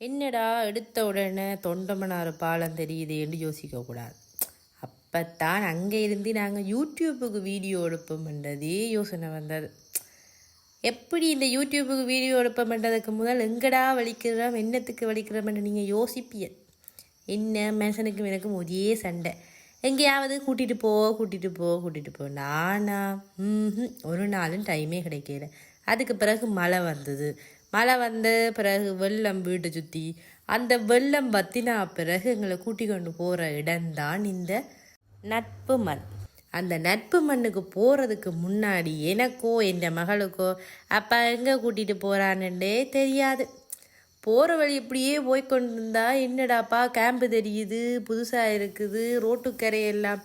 என்னடா எடுத்த உடனே தொண்டமனார் பாலம் தெரியுதேன்னு யோசிக்கக்கூடாது அப்போத்தான் அங்கே இருந்து நாங்கள் யூடியூப்புக்கு வீடியோ எடுப்போம்ன்றதே யோசனை வந்தது. எப்படி இந்த யூடியூப்புக்கு வீடியோ எடுப்போம்ன்றதுக்கு முதல் எங்கடா வலிக்கிறோம் என்னத்துக்கு வலிக்கிறோம்னு நீங்கள் யோசிப்பிய என்ன மனுஷனுக்கும் எனக்கும் ஒரே சண்டை. எங்கேயாவது கூட்டிகிட்டு போ கூட்டிகிட்டு போ கூட்டிகிட்டு போ. நானா? ம் ஒரு நாளும் டைமே கிடைக்கல. அதுக்கு பிறகு மழை வந்தது. மழை வந்த பிறகு வெள்ளம் வீட்டை சுற்றி அந்த வெள்ளம் பற்றினா பிறகு எங்களை கூட்டி கொண்டு போகிற இடம்தான் இந்த நட்பு மண். அந்த நட்பு மண்ணுக்கு போகிறதுக்கு முன்னாடி எனக்கோ என் மகளுக்கோ அப்பா எங்கே கூட்டிகிட்டு போகிறான்னுட்டே தெரியாது. போகிற வழி இப்படியே போய் கொண்டிருந்தா என்னடாப்பா கேம்பு தெரியுது புதுசாக இருக்குது ரோட்டுக்கரையெல்லாம்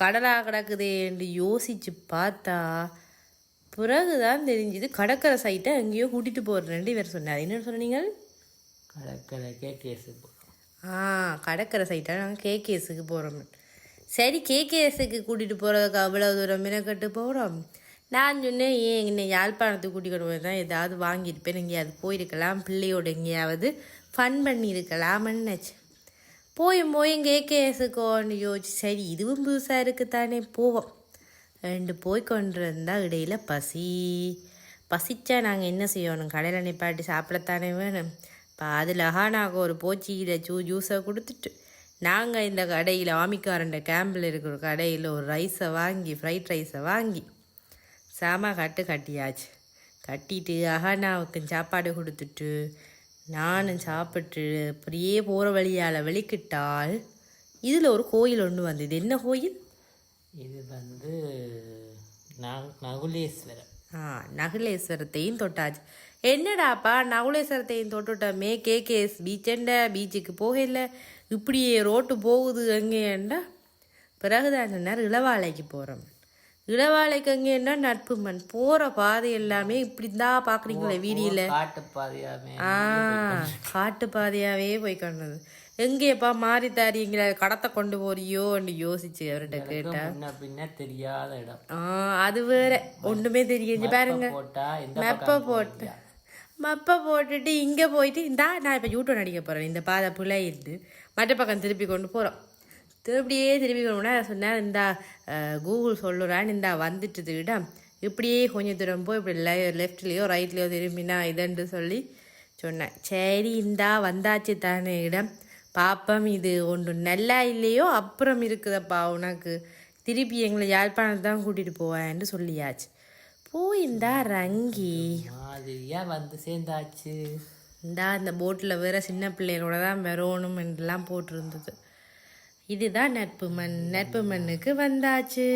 கடலாக கிடக்குதே என்று யோசித்து பார்த்தா பிறகுதான் தெரிஞ்சுது கடற்கரை சைட்டை எங்கேயோ கூட்டிகிட்டு போகிறேன்ட்டு இவர் சொன்னார். என்ன சொன்னீங்க கடற்கரை கேகேஸு போகிறோம் ஆ கடற்கரை சைட்டாக நாங்கள் கேகேஸுக்கு போகிறோம் சரி கேகேஎஸுக்கு கூட்டிகிட்டு போகிறதுக்கு அவ்வளோ தூரம் மினக்கட்டு போகிறோம் நான் சொன்னேன் ஏன் என்னை யாழ்ப்பாணத்துக்கு கூட்டிகிட்டு போய் தான் ஏதாவது வாங்கியிருப்பேன் எங்கேயாவது போயிருக்கலாம். பிள்ளையோட எங்கேயாவது ஃபன் பண்ணியிருக்கலாம்னு நினச்சேன். போய் போய் கேகேஎஸுக்கோன்னு யோசிச்சு சரி இதுவும் புதுசாக இருக்குதானே போவோம். ரெண்டு போய் கொண்டிருந்தா இடையில பசி. பசிச்சா நாங்கள் என்ன செய்யணும்? கடையில் நிப்பாட்டி சாப்பிடத்தானே வேணும். இப்போ அதில் நாங்கள் ஒரு போச்சியில் ஜூ ஜூஸை கொடுத்துட்டு நாங்கள் இந்த கடையில் ஆமிக்காரண்ட கேம்பில் இருக்கிற கடையில் ஒரு ரைஸை வாங்கி ஃப்ரைட் ரைஸை வாங்கி சாமா கட்டு கட்டியாச்சு. கட்டிட்டு அகானாவுக்கும் சாப்பாடு கொடுத்துட்டு நானும் சாப்பிட்டு அப்படியே போகிற வழியால் வெளிக்கிட்டால் இதில் ஒரு கோயில் ஒன்று வந்தது. என்ன கோயில்? இது வந்து நகுலேஸ்வரம். ஆ நகுலேஸ்வரத்தையும் தொட்டாச்சு. என்னடாப்பா நகுலேஸ்வரத்தையும் தொட்டுட்டோமே. கேகேஎஸ் பீச்சண்ட பீச்சுக்கு போகல இப்படியே ரோட்டு போகுது அங்கேண்டா பிறகுதான் சொன்னார் இளவாலைக்கு போகிறோம் இளவாலைக்கு அங்கேன்னா நட்பு மண்? போகிற பாதை எல்லாமே இப்படி தான் பார்க்குறீங்களே வீடியோவில் காட்டு பாதையாமே ஆ காட்டு பாதையாவே போய் கொண்டது. எங்கேப்பா மாறி தாரிங்கள கடத்தை கொண்டு போறியோன்னு யோசிச்சு அவர்கிட்ட கேட்டா. முன்ன பின்ன தெரியாத இடம். ஆ அது வேற. ஒண்ணுமே தெரியுது. பாருங்க. மெப்ப போட்டு மப்பை போட்டுட்டு இங்கே போயிட்டு இந்தா நான் இப்போ யூடியூப் நடிக்க போகிறேன் இந்த பாதை புள்ளையிருந்து மற்ற பக்கம் திருப்பி கொண்டு போகிறோம் திருப்பியே திருப்பி கொண்டு போனால் சொன்னேன் இந்தா கூகுள் சொல்லுறான்னு இந்தா வந்துட்டு இடம் இப்படியே கொஞ்சம் தூரம் போய் இப்படி லை லெஃப்ட்லேயோ ரைட்லேயோ திரும்பினா இதன்று சொல்லி சொன்னேன். சரி இந்தா வந்தாச்சு தானே இடம் பாப்பம் இது ஒன்று நல்லா இல்லையோ அப்புறம் இருக்குதப்பா உனக்கு. திருப்பி எங்களை யாழ்ப்பாணத்தை தான் கூட்டிகிட்டு போவேன்னு சொல்லியாச்சு. போயிருந்தா ரங்கி. மாதிரியா வந்து சேர்ந்தாச்சு. இந்தா இந்த போட்டில் வேற சின்ன பிள்ளைகளோட தான் வரணும் என்றெல்லாம் போட்டிருந்தது. இதுதான் நட்பு மண் நட்பு மண்ணுக்கு வந்தாச்சு.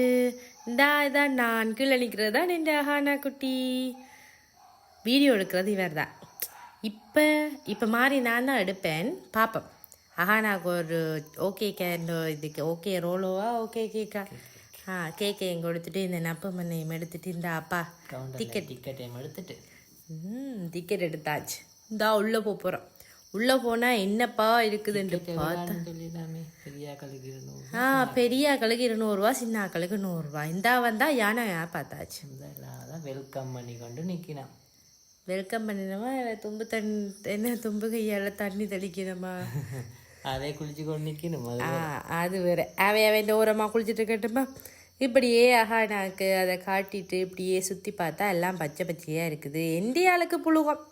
இந்தா இதான் நான். கீழே நிற்கிறது தான் இந்த அஹானா குட்டி வீடியோ எடுக்கிறது இவர் தான் இப்போ இப்போ மாறி நான் தான் எடுப்பேன். பார்ப்போம் அஹானாக்கு ஒரு ஓகே கேண்டோ இதுக்கு ஓகே ரோலோவா ஓகே கேக்கா ஆ கேக்கையும் கொடுத்துட்டு இந்த நட்பு மண்ணையும் எடுத்துட்டு இந்த அப்பா கவுண்டர் டிக்கெட்டையும் எடுத்துட்டு ம் டிக்கெட் எடுத்தாச்சு இந்தா உள்ளே போக போகிறோம் உள்ளே போனால் என்னப்பா இருக்குதுன்ட்டு பார்த்தா. சொல்லிடலாமே பெரியா கழுகிடணும் ஆ பெரிய ஆக்களுக்கு இருநூறுவா சின்ன ஆக்களுக்கு நூறுரூவா இந்தா வந்தா யானை பார்த்தாச்சு வெல்கம் பண்ணி கொண்டு நிற்கணும் வெல்கம் பண்ணினோமா? தும்பு தண் என்ன தும்பு கையால் தண்ணி தெளிக்கணுமா? அதே குளிச்சு கொண்டு நிற்கணும் அது வேற. அவை அவன் இந்த ஓரமாக குளிச்சுட்டு இருக்கட்டுமா இப்படியே அஹானாக்கு அதை காட்டிட்டு இப்படியே சுற்றி பார்த்தா எல்லாம் பச்சை பச்சையாக இருக்குது. எந்த ஆளுக்கு புழுகம்.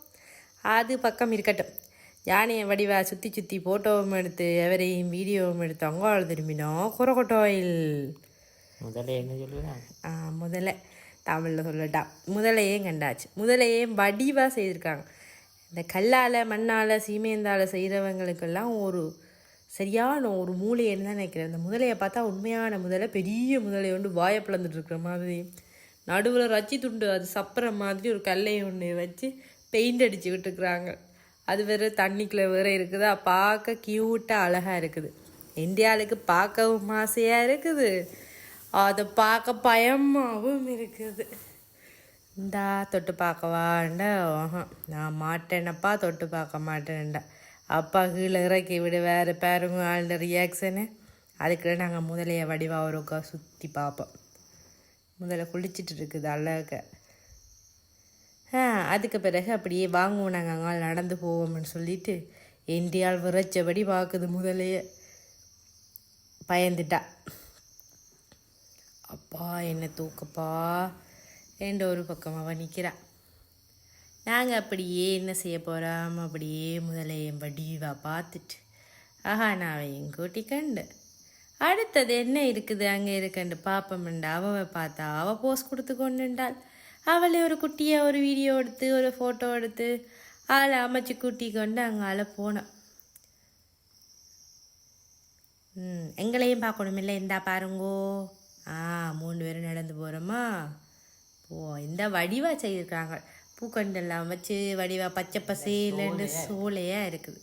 அது பக்கம் இருக்கட்டும். யானையை வடிவா சுற்றி சுற்றி ஃபோட்டோவும் எடுத்து எவரையும் வீடியோவும் எடுத்து அங்காள் திரும்பினோம் குரக்கொட்டோயில் முதல்ல என்ன சொல்லுவேன்? ஆ, முதல்ல தமிழில் சொல்லட்டா முதலையும் கண்டாச்சு. முதலையும் வடிவாக செய்திருக்காங்க. இந்த கல்லால் மண்ணால் சீமேந்தால் செய்கிறவங்களுக்கெல்லாம் ஒரு சரியான ஒரு மூளைன்னு தான் நினைக்கிறேன். அந்த முதலையை பார்த்தா உண்மையான முதலை பெரிய முதலையை ஒன்று வாயை பிளந்துட்டு இருக்கிற மாதிரி. நடுவில் ரச்சி துண்டு அது சப்புற மாதிரி ஒரு கல்லை ஒன்று வச்சு பெயிண்ட் அடிச்சு விட்டுருக்குறாங்க அது வேறு தண்ணிக்குள்ளே வேற இருக்குதா. பார்க்க க்யூட்டாக அழகாக இருக்குது. இந்தியாவுக்கு பார்க்கவும் ஆசையாக இருக்குது. அதை பார்க்க பயமாகவும் இருக்குது. இந்தா தொட்டு பார்க்கவாண்டா நான் மாட்டேனப்பா தொட்டு பார்க்க மாட்டேன்டா. அப்பா கீழே இறக்கி விடு பாருங்க பேருங்க ஆளுட ரியாக்ஷனு அதுக்குள்ள நாங்கள் முதலைய வடிவாக ஒருக்கா சுற்றி பார்ப்போம் முதல்ல குளிச்சிட்டு இருக்குது அழக. ஆ அதுக்கு பிறகு அப்படியே வாங்குவோம் நாங்கள் அங்கால் நடந்து போவோம்னு சொல்லிட்டு எந்தியால் விரைச்சபடி பார்க்குது முதலையே. பயந்துட்டா. அப்பா என்ன தூக்கப்பா? என்ற ஒரு பக்கம் அவள் நிற்கிறான் நாங்கள் அப்படியே என்ன செய்ய போகிறோம் அப்படியே முதலையும் வடிவாக பார்த்துட்டு ஆஹா நான் அவையும் கூட்டி கண்டு. அடுத்தது என்ன இருக்குது? அங்கே இருக்கண்டு பாப்பமெண்டா அவவை பார்த்தா அவள் போஸ் கொடுத்து கொண்டுண்டாள். அவளே ஒரு குட்டியை ஒரு வீடியோ எடுத்து ஒரு ஃபோட்டோ எடுத்து ஆளை அமைச்சு கூட்டி கொண்டு அங்கால போனான் ம் எங்களையும் பார்க்கணுமில்ல இந்தா பாருங்கோ. ஆ மூணு பேரும் நடந்து போகிறோமா ஓ இந்த வடிவாக செய்திருக்காங்க பூக்கண்டெல்லாம் வச்சு வடிவா பச்சை பசேலன்னு சோலையாக இருக்குது.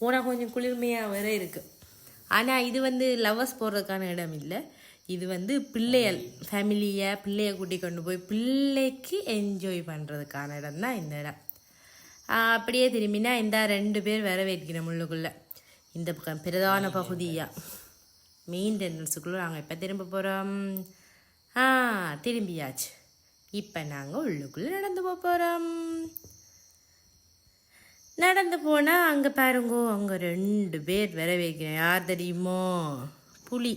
போனால் கொஞ்சம் குளிர்மையாக வேற இருக்குது ஆனால் இது வந்து லவ்வர்ஸ் போடுறதுக்கான இடம் இல்லை. இது வந்து பிள்ளைகள் ஃபேமிலியை பிள்ளைய கூட்டி கொண்டு போய் பிள்ளைக்கு என்ஜாய் பண்ணுறதுக்கான இடம் தான் இந்த இடம். அப்படியே திரும்பினா இந்த ரெண்டு பேர் வரவேற்கிறோம் உள்ளுக்குள்ளே இந்த பக்கம் பிரதான பகுதியா? மெயின் டெண்டன்ஸுக்குள்ளே நாங்கள் இப்போ திரும்ப போகிறோம் ஆ திரும்பியாச்சு. இப்போ நாங்கள் உள்ளுக்குள்ளே நடந்து போக போகிறோம் நடந்து போனால் அங்கே பாருங்கோ அங்கே ரெண்டு பேர் வர வைக்கிறேன். யார் தெரியுமோ? புலி.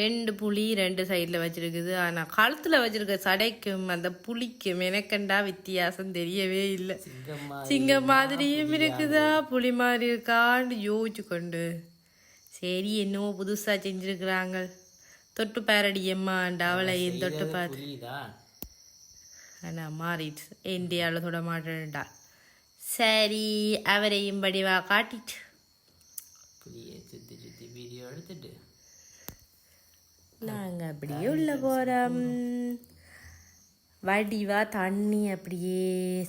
ரெண்டு புலி ரெண்டு சைடில் வச்சிருக்குது. ஆனால் கழுத்தில் வச்சிருக்க சடைக்கும் அந்த புலிக்கும் எனக்கண்டா வித்தியாசம் தெரியவே இல்லை. சிங்கம் மாதிரியும் இருக்குதா? புலி மாதிரி இருக்கான்னு யோசிச்சு கொண்டு. சரி என்னவோ புதுசாக செஞ்சுருக்குறாங்க. தொட்டு பாரடி அம்மாண்ட அவளையும் தொட்டு பாரு. புலிதான் ஆனால் மாறிட்டு. இந்தியாவில் தொட மாட்டேன்டா. சரி அவரையும் படிவா காட்டிட்டு. நாங்கள் அப்படியே உள்ள போகிறோம் வடிவா தண்ணி அப்படியே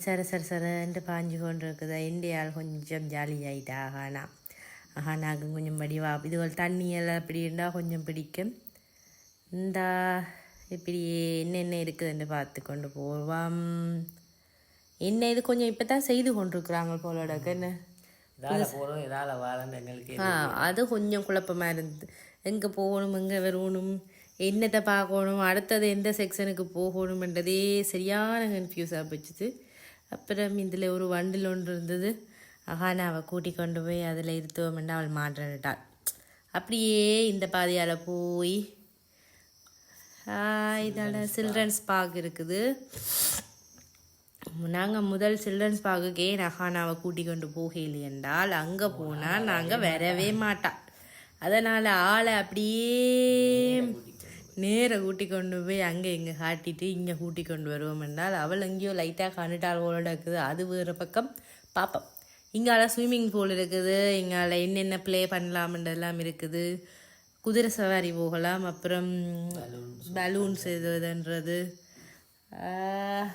சர சர சரன்ட்டு பாஞ்சு கொண்டு இருக்குது இந்தியாவில் கொஞ்சம் ஜாலியாயிட்டா ஆகானா ஆகானாக்கு கொஞ்சம் வடிவா இதுகள் தண்ணி எல்லாம் அப்படி இருந்தால் கொஞ்சம் பிடிக்கும். இந்த இப்படியே என்னென்ன இருக்குதுன்னு பார்த்து கொண்டு போவோம். என்ன இது கொஞ்சம் இப்போ தான் செய்து கொண்டிருக்கிறாங்க போலோடக்குன்னு. ஆ அது கொஞ்சம் குழப்பமாக இருந்தது. எங்கே போகணும் எங்கே வரணும் என்னத்தை பார்க்கணும் அடுத்தது எந்த செக்ஷனுக்கு போகணுமென்றதே சரியான கன்ஃபியூஸாக போச்சுது. அப்புறம் இதில் ஒரு வண்டில் ஒன்று இருந்தது. அகானா அவள் கூட்டி கொண்டு போய் அதில் இருத்துவோம்னா அவள் மாற்றிட்டாள் அப்படியே இந்த பாதையால் போய் இதால் சில்ட்ரன்ஸ் பார்க் இருக்குது. நாங்கள் முதல் சில்ட்ரன்ஸ் பார்க்குக்கே நகானாவை கூட்டி கொண்டு போகையில் என்றால் அங்கே போனால் நாங்கள் வரவே மாட்டா. அதனால் ஆளை அப்படியே நேர கூட்டி கொண்டு போய் அங்கே இங்கே காட்டிட்டு இங்கே கூட்டி கொண்டு வருவோம் என்றால் அவள் எங்கேயோ லைட்டாக கண்டுட்டால் போல இருக்குது அது வேறு பக்கம் பார்ப்போம் இங்கால ஸ்விம்மிங் பூல் இருக்குது. இங்கால என்னென்ன ப்ளே பண்ணலாம்ன்றதெல்லாம் இருக்குது. குதிரை சவாரி போகலாம். அப்புறம் பலூன்ஸ் இதுன்றது ஆஹ்,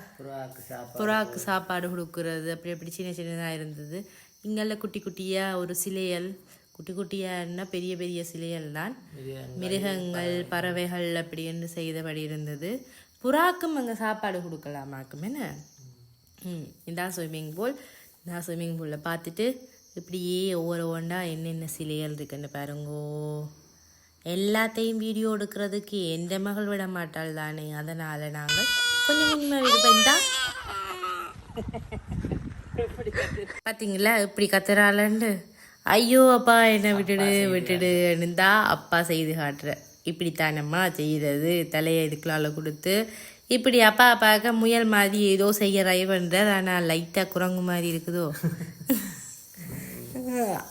புறாக்கு சாப்பாடு கொடுக்கறது. அப்படி அப்படி சின்ன சின்னதாக இருந்தது. இங்கெல்லாம் குட்டி குட்டியாக ஒரு சிலையல். குட்டி குட்டியான்னா பெரிய பெரிய சிலையல் தான். மிருகங்கள், மிருகங்கள் பறவைகள். அப்படின்னு செய்தபடி இருந்தது. புறாக்கும் அங்கே சாப்பாடு கொடுக்கலாமாக்கும் என்ன? ம் இதான் ஸ்விம்மிங் பூல் நான் ஸ்விம்மிங் பூலில் பார்த்துட்டு இப்படியே ஒவ்வொரு ஒன்றா என்னென்ன சிலைகள் இருக்குன்னு பாருங்கோ. எல்லாத்தையும் வீடியோ எடுக்கிறதுக்கு எந்த மகள் விட மாட்டாள் தானே. அதனால் நாங்கள் கொஞ்சம் கொஞ்சமாக விடுப்பேன் தான் பார்த்தீங்களா இப்படி கத்துறாளன்னு ஐயோ அப்பா என்ன விட்டுடு விட்டுடுன்னு தான் அப்பா செய்து காட்டுற. இப்படித்தானம்மா செய்கிறது தலையை இதுக்குள்ளால கொடுத்து. இப்படி அப்பா பார்க்க முயல் மாதிரி ஏதோ செய்ய பண்ணுறார் ஆனால் லைட்டாக குரங்கு மாதிரி இருக்குதோ?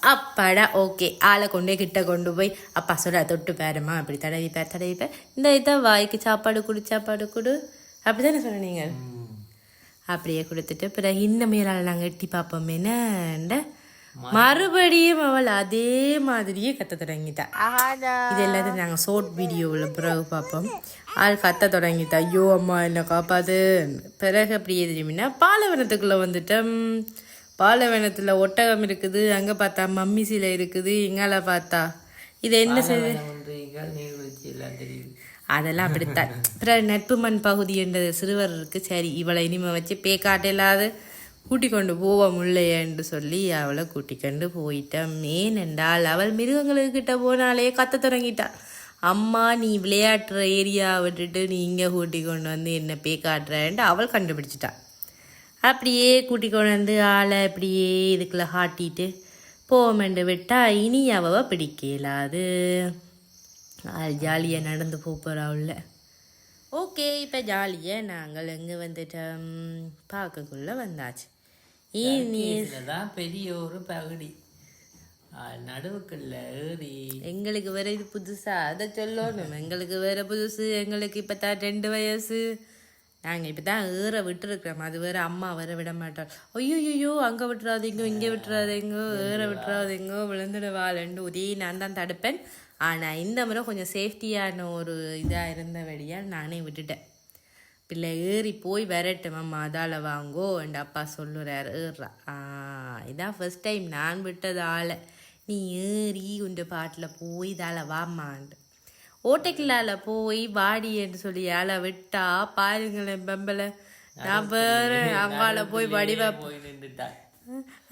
அப்பாடா ஓகே ஆளை கொண்டே கிட்ட கொண்டு போய் அப்பா சொல்ல தொட்டு பாருமா அப்படி தடவிப்பார் தடவிப்பார் இந்த இதை வாய்க்கு சாப்பாடு கொடு சாப்பாடு கொடு. அப்படிதானே சொன்னீங்க? ம். அப்படியே கொடுத்துட்டு பிறகு இந்த முயலால் நாங்கள் எட்டி பார்ப்போம். என்னண்ட? மறுபடியும் அவள் அதே மாதிரியே கத்த தொடங்கிட்டா. இது எல்லாத்தையும் நாங்கள் ஷார்ட் வீடியோவில் பிறகு பார்ப்போம். ஆள் கத்த தொடங்கிட்டா. ஐயோ அம்மா என்ன காப்பாது பிறகு அப்படியே தெரியுமின்னா பாலைவனத்துக்குள்ளே வந்துட்டோம். பாலைவனத்தில் ஒட்டகம் இருக்குது அங்கே பார்த்தா மம்மி சிலை இருக்குது எங்கால பார்த்தா. இது என்ன செய்யுது அதெல்லாம் அப்படித்தான். அப்புறம் நட்பு மண் பகுதி என்ற சிறுவர் இருக்கு. சரி இவளை இனிமே வச்சு பேக்காட்ட இல்லாத கூட்டி கொண்டு போவோம் என்று சொல்லி அவளை கூட்டி கொண்டு போயிட்டோம் ஏனென்றால் அவள் மிருகங்களுக்கிட்ட போனாலே கத்த தொடங்கிட்டாள் அம்மா நீ விளையாடுற ஏரியா விட்டுட்டு நீ இங்கே கூட்டி கொண்டு வந்து என்ன பேக்காட்டுறேன்ட்டு அவள் கண்டுபிடிச்சிட்டாள் அப்படியே கூட்டி கொண்டு ஆளை அப்படியே இதுக்குள்ள ஹாட்டிட்டு போமெண்டு விட்டா இனி அவ பிடிக்கலாது. ஆள் ஜாலியாக நடந்து போகிறா உள்ள. ஓகே இப்போ ஜாலியாக நாங்கள் எங்கே வந்துட்டோம்? பார்க்கக்குள்ள வந்தாச்சு. இனி தான் பெரிய ஒரு பகுதி. ஆ, நடுவுக்குள்ள ஏறி. எங்களுக்கு வேற இது புதுசா? அதை சொல்லணும். எங்களுக்கு வேற புதுசு. எங்களுக்கு இப்போ தான் ரெண்டு வயசு. நாங்கள் இப்போ தான் ஏற விட்டுருக்கிறோம். அது வேற அம்மா வேற விட மாட்டோம் ஐயோயோ அங்கே விட்டுறாதீங்க இங்கே விட்டுறாதீங்க ஏற விட்டுறாதீங்க விழுந்துடுவாள்ண்டு ஒரே நான் தான் தடுப்பேன். ஆனால் இந்த முறை கொஞ்சம் சேஃப்டியான ஒரு இதாக இருந்தபடியாக நானே விட்டுட்டேன். பிள்ளை ஏறி போய் விரட்டும் அதால் வாங்கோ. என் அப்பா சொல்லுறாரு. ஏறுறா ஆ இதான் ஃபஸ்ட் டைம் நான் விட்டது ஆளை நீ ஏறி உண்டு பாட்டில் போய் இதால் வாமான்ட்டு ஓட்டைக்கில்லால போய் வாடி என்று சொல்லி ஆளை விட்டா பாருங்களேன் பெம்பலை நான் வேற அங்கால போய் வடிவா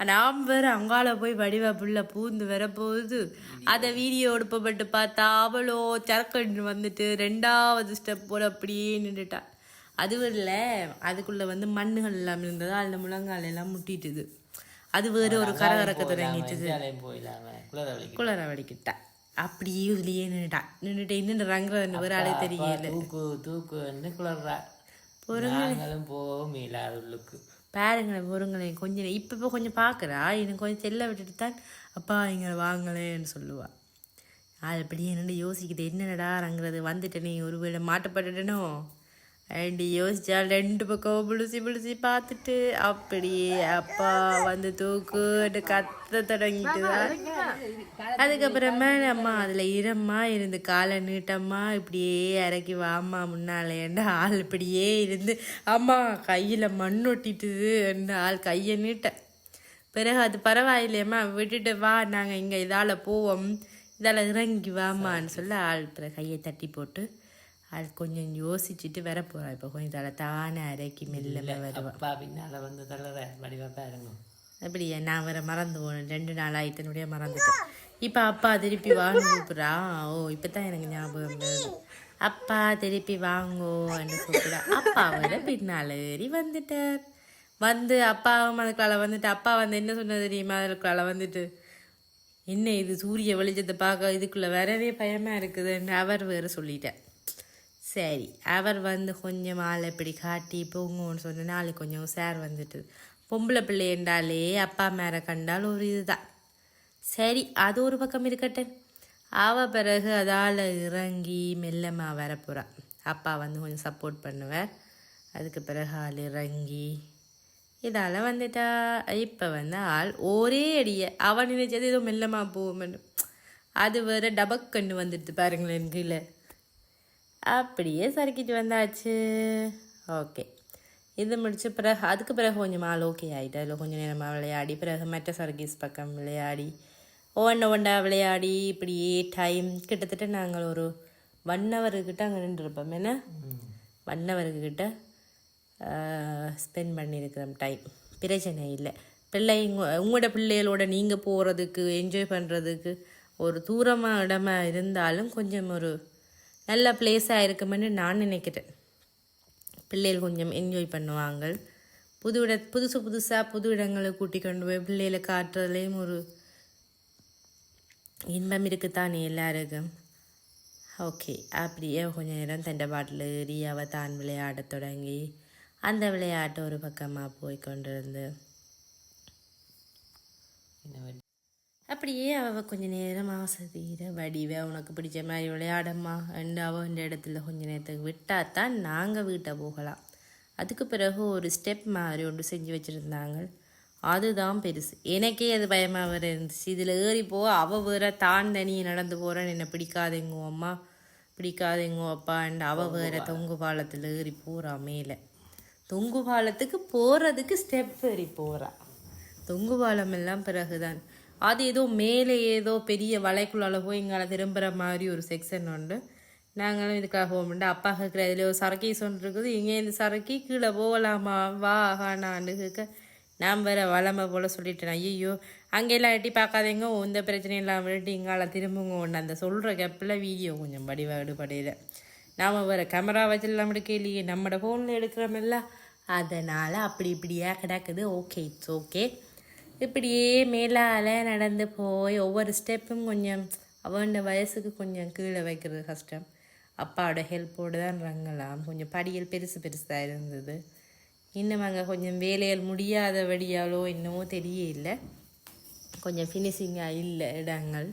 நான் வேற அங்கால போய் வடிவா புள்ள பூந்து வர போகுது. அதை வீடியோ எடுப்பப்பட்டு பார்த்தா அவளோ சரக்கண்டு வந்துட்டு ரெண்டாவது ஸ்டெப் போல அப்படியே நின்றுட்டா. அதுவும் இல்லை அதுக்குள்ள வந்து மண்ணுகள் எல்லாம் இருந்ததா. அந்த முழங்கால் எல்லாம் முட்டிட்டுது. அது வேற ஒரு கரகரக்க தொடங்கிட்டுது போயிடலாம குளர வலிக்கு குளர வடிக்கிட்டா அப்படியே இதுலயே நின்றுட்டா நின்றுட்டு இன்னும் ரங்குறது ஒரு ஆளே தெரியல. தூக்கு தூக்குன்னு குளர்றா நாங்களும் போவோம் இல்லாத உள்ளுக்கு பாருங்களேன் பொருங்களேன் கொஞ்சம் இப்போ இப்போ கொஞ்சம் பார்க்குறா எனக்கு கொஞ்சம் செல்ல விட்டுட்டு தான் அப்பா இங்கே வாங்களேன்னு சொல்லுவா. அது அப்படியே என்னென்னு யோசிக்குது. என்னடடாங்கிறது வந்துட்டேனே ஒருவேளை மாட்டப்பட்டுட்டனோ? ரெண்டு யோசிச்சா ரெண்டு பக்கம் புளுசி புளுசி பார்த்துட்டு அப்படியே அப்பா வந்து தூக்குன்னு கத்த தொடங்கிட்டுதா அதுக்கப்புறமா அம்மா அதில் இரம்மா இருந்து காலை நீட்டம்மா இப்படியே இறக்கி வாம்மா முன்னாலேண்டு ஆள் இப்படியே இருந்து அம்மா கையில் மண் ஒட்டிட்டுது ஆள் கையை நீட்ட. பிறகு அது பரவாயில்லையம்மா விட்டுட்டு வா நாங்கள் இங்கே இதால் போவோம் இதால் இறங்கி வாம்மான்னு சொல்ல ஆள் பிறகு கையை தட்டி போட்டு ஆள் கொஞ்சம் யோசிச்சுட்டு வர போகிறா இப்போ கொஞ்சம் இதால் தானே இறக்கி மெல்ல வருவா. பின்னால வந்து தளர வடிவா பாருங்க. அப்படியா? நான் வேற மறந்து போனேன். ரெண்டு நாள் ஆயிட்டனுடைய மறந்துட்டேன். இப்போ அப்பா திருப்பி வாங்க கூப்பிட்றா. ஓ இப்போ தான் எனக்கு ஞாபகம் வருது. அப்பா திருப்பி வாங்கோன்னு கூப்பிட்றா. அப்பா வேற பின்னால் ஏறி வந்துட்டார். வந்து அப்பாவும் அதுக்குள்ள வந்துட்டு அப்பா வந்து என்ன சொன்னது தெரியுமா? அதுக்குள்ள வந்துட்டு என்ன இது? சூரிய வெளிச்சத்தை பார்க்க இதுக்குள்ள வரவே பயமா இருக்குதுன்னு அவர் வேற சொல்லிட்டார். சரி அவர் வந்து கொஞ்சம் ஆளை இப்படி காட்டி போங்கன்னு சொன்ன நாளைக்கு கொஞ்சம் சார் வந்துட்டு பொம்பளை பிள்ளை என்றாலே அப்பா மேலே கண்டால் ஒரு இதுதான். சரி அது ஒரு பக்கம் இருக்கட்டும். அவ பிறகு அதால் இறங்கி மெல்லமாக வரப்போகிறா அப்பா வந்து கொஞ்சம் சப்போர்ட் பண்ணுவார். அதுக்கு பிறகு ஆள் இறங்கி இதால் வந்துட்டா. இப்போ வந்து ஆள் ஒரே அடிய. அவன் நினைச்சது ஏதோ மெல்லமாக போகும்னு அது வேற டபக்கண்ணு வந்துடுது பாருங்களேன் கீழே. அப்படியே சறுக்கிட்டு வந்தாச்சு. ஓகே. இது முடிச்ச பிறகு அதுக்கு பிறகு கொஞ்சம் ஆள் ஓகே ஆகிட்டு அதில் கொஞ்சம் நேரமாக விளையாடி பிறகு மற்ற சர்க்கீஸ் பக்கம் விளையாடி ஒவ்வொன்று ஒன்றா விளையாடி இப்படியே டைம் கிட்டத்தட்ட நாங்கள் ஒரு ஒன் ஹவருக்கிட்ட அங்கே நின்றுருப்போம். என்ன? ஒன் ஹவருக்கிட்ட ஸ்பெண்ட் பண்ணியிருக்கிறோம் டைம் பிரச்சனை இல்லை. பிள்ளை உங்களோட பிள்ளைகளோட நீங்கள் போகிறதுக்கு என்ஜாய் பண்ணுறதுக்கு ஒரு தூரமாக இடமா இருந்தாலும் கொஞ்சம் ஒரு நல்ல பிளேஸாக இருக்குமென்னு நான் நினைக்கிறேன். பிள்ளைகள் கொஞ்சம் என்ஜாய் பண்ணுவாங்க. புது இட புதுசு புதுசாக புது இடங்களை கூட்டி கொண்டு போய் பிள்ளைகளை காட்டுறதுலேயும் ஒரு இன்பம் இருக்குத்தானே எல்லாருக்கும். ஓகே அப்படியே கொஞ்ச நேரம் தண்டை பாட்டில் ஏறி அவள் தான் விளையாடத் தொடங்கி அந்த விளையாட்டு ஒரு பக்கமாக போய் கொண்டிருந்து. என்ன அப்படியே அவ கொஞ்ச நேரம் ஆசை தீர வடிவே உனக்கு பிடிச்ச மாதிரி விளையாடம்மா. அண்டு அவள் இந்த இடத்துல கொஞ்ச நேரத்துக்கு விட்டா தான் நாங்கள் வீட்டை போகலாம். அதுக்கு பிறகு ஒரு ஸ்டெப் மாதிரி ஒன்று செஞ்சு வச்சுருந்தாங்க. அதுதான் பெருசு. எனக்கே அது பயமாக வேற இருந்துச்சு. இதில் ஏறி போ அவள் வேற தான் தனியே நடந்து போகிறேன்னு என்னை பிடிக்காதேங்கோ அம்மா. பிடிக்காதேங்கோ அப்பாண்டு அவள் வேற தொங்கு பாலத்தில் ஏறி போகிறா மேலே. தொங்கு பாலத்துக்கு போகிறதுக்கு ஸ்டெப் ஏறி போகிறா தொங்கு பாலம் எல்லாம் பிறகுதான். அது ஏதோ மேலே ஏதோ பெரிய வலைக்குள்ளால போய் இங்கால திரும்புகிற மாதிரி ஒரு செக்ஷன் உண்டு. நாங்களும் இதுக்காக போகமுண்டு அப்பா கேட்குற இதில் ஒரு சரக்கீஸ் ஒன்று இருக்குது இங்கே இந்த சரக்கி கீழே போகலாமா? வா ஹானான்னு கேட்க நான் வேற வளமை போல் சொல்லிட்டேன். ஐயோ அங்கெல்லாம் எட்டி பார்க்காதீங்க. இந்த பிரச்சனையும் இல்லாமல் விட்டு இங்கால திரும்புங்க ஒன்று அந்த சொல்கிற கேப்பில் வீடியோ கொஞ்சம் படிவாடுபடையில நாம் வேறு கேமரா வச்சிடலாம் எடுக்க இல்லையே நம்மட ஃபோனில் எடுக்கிறோமில்ல அதனால் அப்படி இப்படியாக கிடக்குது. ஓகே இட்ஸ் ஓகே இப்படியே மேலால் நடந்து போய் ஒவ்வொரு ஸ்டெப்பும் கொஞ்சம் அவன் வயசுக்கு கொஞ்சம் கீழே வைக்கிறது கஷ்டம். அப்பாவோட ஹெல்ப்போடு தான் இறங்கலாம். கொஞ்சம் படிகள் பெருசு பெருசாக இருந்தது. இன்னும் அங்கே கொஞ்சம் வேலைகள் முடியாத வழியாலோ என்னவோ தெரியல. கொஞ்சம் ஃபினிஷிங்காக இல்லை இடங்கள்.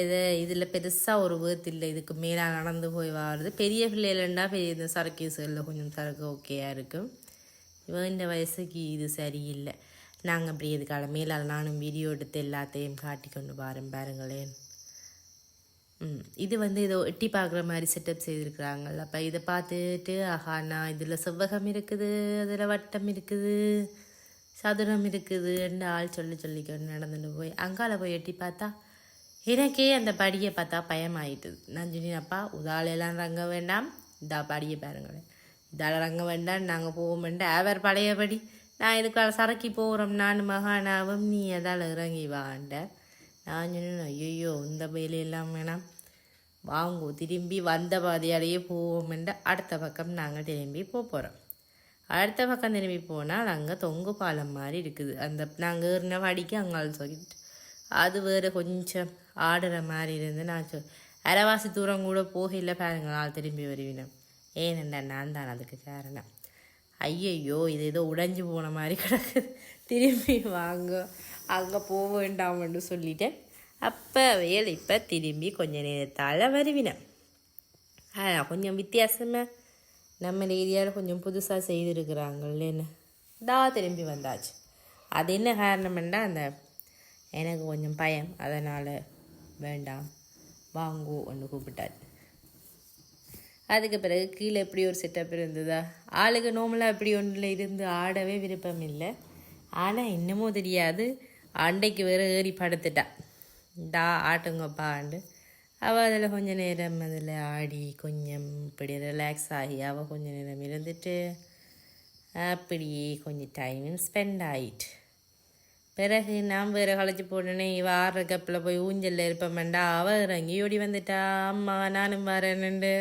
இது இதில் பெருசாக ஒரு வேர்த் இல்லை. இதுக்கு மேலே நடந்து போய் வாடுறது பெரிய பிள்ளைகளண்டா பெரிய இந்த சரக்கீஸுகளில் கொஞ்சம் சரக்கு ஓகேயாக இருக்கும். இவன் இந்த வயசுக்கு இது சரியில்லை. நாங்கள் அப்படி இதுக்கால மேலால் நானும் வீடியோ எடுத்து எல்லாத்தையும் காட்டி கொண்டு பாருங்க பாருங்களேன். ம். இது வந்து இதை எட்டி பார்க்குற மாதிரி செட்டப் செய்திருக்கிறாங்கல்ல. அப்போ இதை பார்த்துட்டு ஆஹா நான் இதில் செவ்வகம் இருக்குது அதில் வட்டம் இருக்குது சதுரம் இருக்குதுன்னு ஆள் சொல்லி சொல்லிக்கொண்டு நடந்துட்டு போய் அங்கால போய் எட்டி பார்த்தா எனக்கே அந்த படியை பார்த்தா பயமாயிட்டுது. நான் சொன்னேன்ப்பா உதாலையெல்லாம் ரங்க வேண்டாம். இதா படியை பாருங்களேன். இதால் ரங்க வேண்டாம் நாங்கள் போவோம் வேண்டாம் அவர் பழையபடி நான் இதுக்காக சரக்கி போகிறோம் நான் மகானாவும் நீ எதால் இறங்கி வாண்ட நான் சொன்னேன் ஐயோ இந்த வேலையெல்லாம் வேணாம். வாங்கோ திரும்பி வந்த பாதையாலேயே போவோம்ன்ற அடுத்த பக்கம் நாங்கள் திரும்பி போக போகிறோம் அடுத்த பக்கம் திரும்பி போனால் அங்கே தொங்கு பாலம் மாதிரி இருக்குது. அந்த நாங்கள் ஏறின வாடிக்கு அங்கால் சொல்லிட்டு. அது வேறு கொஞ்சம் ஆடுற மாதிரி இருந்து நான் சொல் அரைவாசி தூரம் கூட போகல பாருங்கள் நாள் திரும்பி வருவினேன் ஏனெண்டா நான் தான் அதுக்கு காரணம். ஐயையோ இது ஏதோ உடைஞ்சு போன மாதிரி கிடக்குது. திரும்பி வாங்க அங்கே போக வேண்டாம்னு சொல்லிட்டேன். அப்போ வேலை இப்போ திரும்பி கொஞ்ச நேரத்தால் வருவினேன் ஆ கொஞ்சம் வித்தியாசமாக நம்ம ஏரியாவில் கொஞ்சம் புதுசாக செய்திருக்கிறாங்கல்ல தா திரும்பி வந்தாச்சு. அது என்ன காரணம்னா அந்த எனக்கு கொஞ்சம் பயம். அதனால் வேண்டாம். வாங்கோ ஒன்று கூப்பிட்டாரு. அதுக்கு பிறகு கீழே எப்படி ஒரு செட்டப் இருந்ததா? ஆளுக்கு நோமலாக இப்படி ஒன்றில் இருந்து ஆடவே விருப்பம் இல்லை. ஆனால் இன்னமும் தெரியாது. அண்டைக்கு வேறு ஏறி படுத்துட்டா. டா ஆட்டுங்கப்பா ஆண்டு. அவள் அதில் கொஞ்ச நேரம் அதில் ஆடி கொஞ்சம் இப்படி ரிலாக்ஸ் ஆகி அவள் கொஞ்ச நேரம் இருந்துட்டு அப்படியே கொஞ்சம் டைமும் ஸ்பெண்ட் ஆயிட்டு. பிறகு நான் வேறு களைச்சி போட்டேனே இவள் ஆடுற கப்பில் போய் ஊஞ்சலில் இருப்பேன்டா அவள் இறங்கி ஓடி வந்துட்டா. அம்மா நானும் வரேன்னுண்டு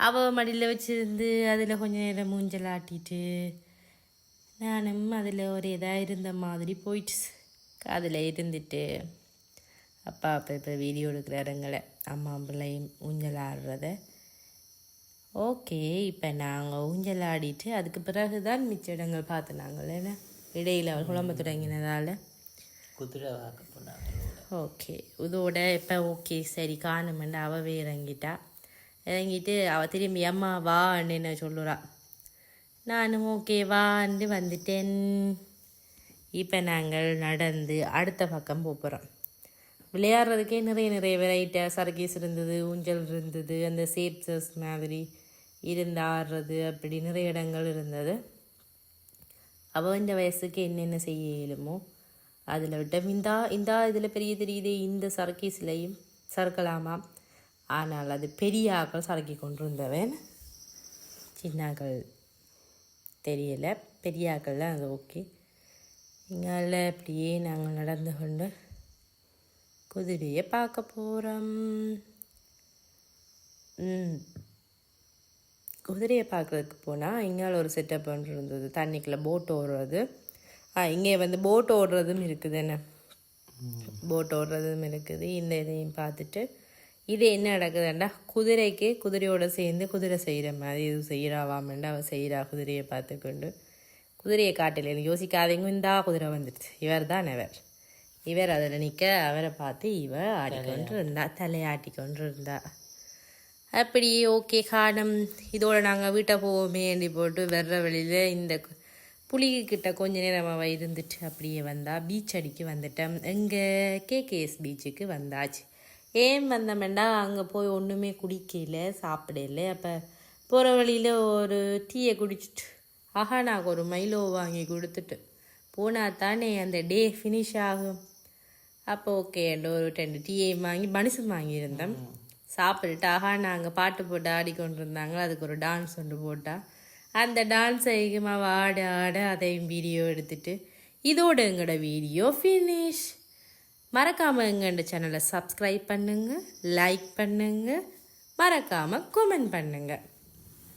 அவள் மடியில் வச்சிருந்து அதில் கொஞ்ச நேரம் ஆட்டிட்டு நானும் அதில் ஒரு இதாக இருந்த மாதிரி போயிட்டு அதில் இருந்துட்டு அப்பா அப்போ இப்போ வீடியோ எடுக்கிற இடங்களை அம்மா பிள்ளையும் ஊஞ்சல் ஆடுறத. ஓகே இப்போ நாங்கள் ஊஞ்சல் ஆடிட்டு அதுக்கு பிறகு தான் மிச்ச இடங்கள் பார்த்து நாங்கள் என்ன? இடையில் அவர் குழம்பு தொடங்கினதால். குதிரை ஓகே இதோட இப்போ ஓகே சரி காணுமெண்டு அவவே இறங்கிட்டா இறங்கிட்டு அவள் திரும்பி அம்மா வான்னு என்ன சொல்லுறா. நானும் ஓகே வான்னு வந்துட்டேன். இப்போ நாங்கள் நடந்து அடுத்த பக்கம் போகிறோம் விளையாடுறதுக்கே நிறைய நிறைய வெரைட்டியாக சர்க்கீஸ் இருந்தது ஊஞ்சல் இருந்தது அந்த சேப்சஸ் மாதிரி இருந்து ஆடுறது அப்படி நிறைய இடங்கள் இருந்தது. அவள் இந்த வயசுக்கு என்னென்ன செய்ய இயலுமோ அதில் விட்ட. இந்தா இந்தா இதில் பெரிய தெரியுது இந்த சர்க்கீஸ்லையும் சறுக்கலாமா? ஆனால் அது பெரிய ஆக்கள் சரக்கி கொண்டு இருந்தவன் சின்னாக்கள் தெரியலை. பெரிய ஆக்கள் தான் அது. ஓகே. இங்கால அப்படியே நாங்கள் நடந்து கொண்டு குதிரையை பார்க்க போகிறோம் குதிரையை பார்க்குறதுக்கு போனால் இங்கால ஒரு செட்டப் ஒன்று இருந்தது. தண்ணிக்குள்ளே போட் ஓடுறது. ஆ இங்கே வந்து போட் ஓடுறதும் இருக்குது என்ன போட் ஓடுறதும் இருக்குது. இந்த இதையும் பார்த்துட்டு இது என்ன நடக்குதுண்டா குதிரைக்கு குதிரையோடு சேர்ந்து குதிரை செய்கிற மாதிரி இது செய்கிறாவாமண்டா அவள் செய்கிறா குதிரையை பார்த்துக்கொண்டு. குதிரையை காட்டல யோசிக்காதீங்க இந்தா குதிரை வந்துடுச்சு. இவர் தான் அவர். இவர் அதில் நிற்க அவரை பார்த்து இவ ஆடிக்கொண்டு இருந்தா தலையாட்டி கொண்டு இருந்தா அப்படி ஓகே காணும். இதோட நாங்கள் வீட்டை போவோமே வேண்டி போட்டு வர்ற வழியில் இந்த புலிகிட்ட கொஞ்ச நேரம் அவள் இருந்துட்டு அப்படியே வந்தா. பீச் அடிக்கு வந்துட்டேன் எங்கள் கேகேஎஸ் பீச்சுக்கு வந்தாச்சு. ஏன் வந்தோம்னா அங்கே போய் ஒன்றுமே குடிக்கல சாப்பிடல. அப்போ போகிற வழியில் ஒரு டீயை குடிச்சிட்டு ஆஹா நான் ஒரு மைலோ வாங்கி கொடுத்துட்டு. போனால் தானே அந்த டே ஃபினிஷ் ஆகும். அப்போ ஓகே ஒரு ரெண்டு டீயை வாங்கி மனுஷன் வாங்கியிருந்தேன் சாப்பிட்டுட்டு ஆஹா நாங்கள் பாட்டு போட்டு ஆடிக்கொண்டு இருந்தாங்க அதுக்கு ஒரு டான்ஸ் ஒன்று போட்டா. அந்த டான்ஸ் அதிகமாக ஆட ஆட அதையும் வீடியோ எடுத்துட்டு இதோட எங்களோட வீடியோ ஃபினிஷ் மறக்காமல் எங்கள் சேனலை சப்ஸ்கிரைப் பண்ணுங்கள் லைக் பண்ணுங்கள் மறக்காமல் கமெண்ட் பண்ணுங்கள்